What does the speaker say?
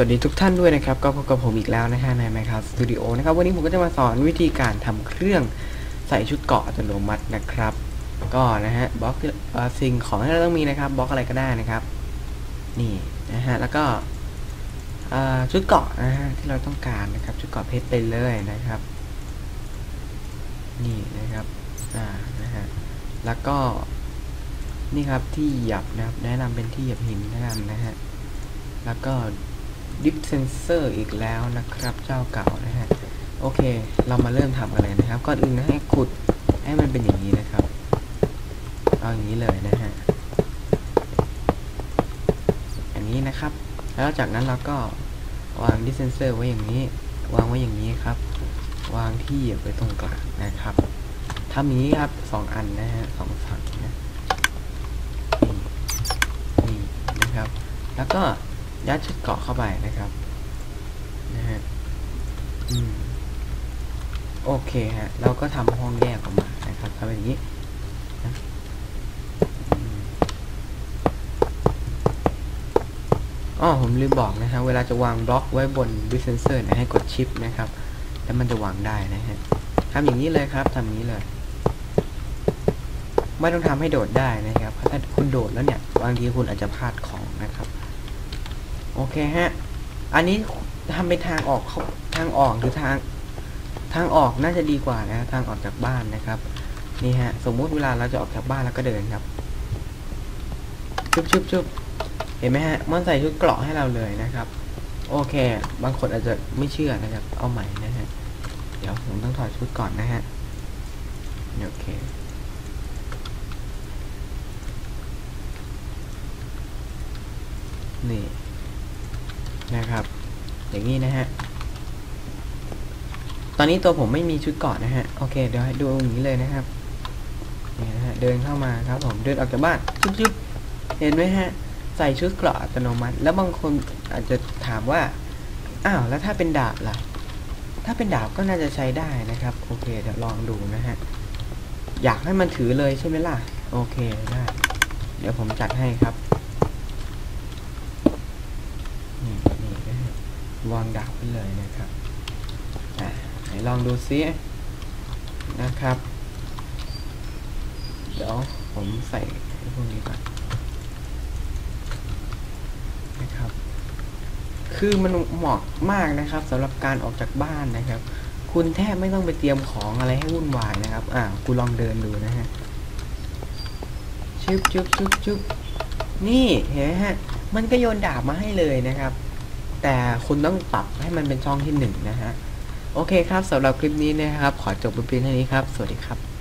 วัสดีทุกท่านด้วยนะครับ ก็พบกับผมอีกแล้วนะฮะใน Minecraft Studio นะครับ วันนี้ผมก็จะมาสอนวิธีการทำเครื่องใส่ชุดเกาะอัตโนมัตินะครับ ก็นะฮะบล็อกสิ่งของที่เราต้องมีนะครับบล็อกอะไรก็ได้นะครับ นี่นะฮะแล้วก็ชุดเกาะนะฮะที่เราต้องการนะครับ ชุดเกาะเพชรไปเลยนะครับ นี่นะครับอ่านะฮะแล้วก็นี่ครับที่หยียบนะครับ แนะนำเป็นที่หยียบหินนะครับนะฮะแล้วก็ ดิฟเซนเซอร์อีกแล้วนะครับ เจ้าเก่านะฮะ โอเค เรามาเริ่มทำกันเลยนะครับ ก่อนอื่นนะให้ขุดให้มันเป็นอย่างนี้นะครับ เอาอย่างนี้เลยนะฮะอย่างนี้นะครับ แล้วจากนั้นเราก็วางดิฟเซนเซอร์ไว้อย่างนี้ วางไว้อย่างนี้ครับ วางที่เหยียบไว้ตรงกลางนะครับทำอย่างนี้ครับสองอันนะฮะสองฝั่งนะนี่นี่นะครับ แล้วก็ ยัดชุดเกาะเข้าไปนะครับนะฮะอืมโอเคฮะ เราก็ทำห้องแยกออกมานะครับทำแบบนี้นะอ๋อผมลืมบอกนะฮะเวลาจะวางบล็อกไว้บนดิสเซนเซอร์นะให้กดชิปนะครับ แล้วมันจะวางได้นะฮะทำอย่างนี้เลยครับทำอย่างนี้เลยไม่ต้องทำให้โดดได้นะครับ ถ้าคุณโดดแล้วเนี่ย บางทีคุณอาจจะพลาดของ โอเคฮะ อันนี้ทำเป็นทางออกเขาทางออกหรือทาง ทางออกน่าจะดีกว่านะ ทางออกจากบ้านนะครับ นี่ฮะ สมมุติเวลาเราจะออกจากบ้านแล้วก็เดินครับชุบชุบชุบเห็นไหมฮะ มันใส่ชุดเกราะให้เราเลยนะครับ โอเค บางคนอาจจะไม่เชื่อนะครับ เอาใหม่นะฮะ เดี๋ยวผมต้องถอดชุดก่อนนะฮะ โอเคนี่ นะครับ อย่างนี้นะฮะ ตอนนี้ตัวผมไม่มีชุดเกาะนะฮะ โอเค เดี๋ยวให้ดูอย่างนี้เลยนะครับนี่นะฮะ เดินเข้ามาครับผม เดินออกจากบ้านจุ๊บจุ๊บเห็นไหมฮะ ใส่ชุดเกราะอัตโนมัติ แล้วบางคนอาจจะถามว่า อ้าว แล้วถ้าเป็นดาบล่ะ ถ้าเป็นดาบก็น่าจะใช้ได้นะครับ โอเค เดี๋ยวลองดูนะฮะ อยากให้มันถือเลยใช่ไหมล่ะ โอเค ได้ เดี๋ยวผมจัดให้ครับ นี่นี่นะฮะวางดาบไป เลยนะครับอไหนลองดูซินะครับ เดี๋ยวผมใส่พวกนี้ก่อนนะครับ คือมันเหมาะมากนะครับสำหรับการออกจากบ้านนะครับ คุณแทบไม่ต้องไปเตรียมของอะไรให้วุ่นวายนะครับ อ่าคุณลองเดินดูนะฮะชุบชุบชุบชุบนี่เห็นไหมฮะ มันก็โยนดาบมาให้เลยนะครับ แต่คุณต้องปรับให้มันเป็นช่องที่หนึ่งนะฮะ โอเคครับสำหรับคลิปนี้นะครับ ขอจบไปเพียงเท่านี้ครับ สวัสดีครับ